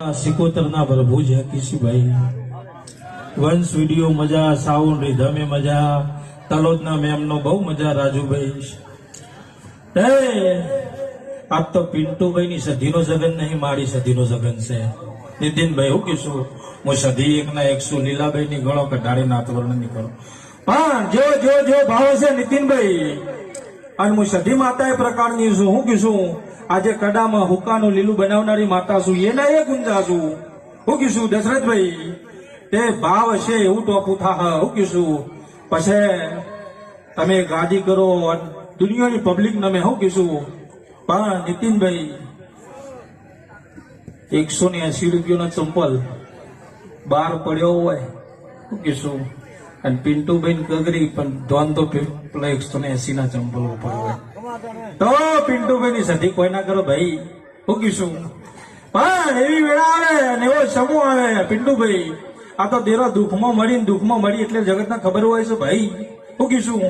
સિકોતરના પ્રભુ છે કિશીભાઈ વંશ વીડિયો મજા સાઉન્ડ રીધમે મજા, તલોદના મેમનો બહુ મજા, રાજુભાઈ. આપ તો પિન્ટુભાઈ ની સધીનો જગન નહીં, મારી સધીનો જગન છે. નીતિનભાઈ, હું કીશું હું સધી એક ના એકસો લીલાભાઈ ની ગણો કઢાડી નાતવર્ણ નીકળો પણ જો જો જો ભાવ છે નીતિનભાઈ અને હું સધી માતા એ પ્રકારની છું હું કીશું આજે કડામાં હુકાનું લીલું બનાવનારી માતા છું એના એ ગુંજા છું હું કીશું દશરથભાઈ, તે ભાવ છે એવું ટોપું થા હું કીશું પછી તમે ગાદી કરો, દુનિયાની પબ્લિક નમે. હું કીશું પણ નીતિનભાઈ, એકસો ને એસી રૂપિયાનો ચંપલ બહાર પડ્યો હોય. શું કીશું અને પિન્ટુબેન ગગરી પણ ધોન તો પેલા એકસો ને એસી ના ચંપલ ઉપર તો પિન્ટુભાઈ ની સધી કોઈ ના કરો ભાઈ. હું કીશું પણ એવી વેળા આવે અને એવો સમૂહ આવે પિન્ટુભાઈ. આ તો દેરો દુઃખમાં મળી ને દુઃખમાં મળી એટલે જગતને ખબર હોય છે ભાઈ. હું કીશું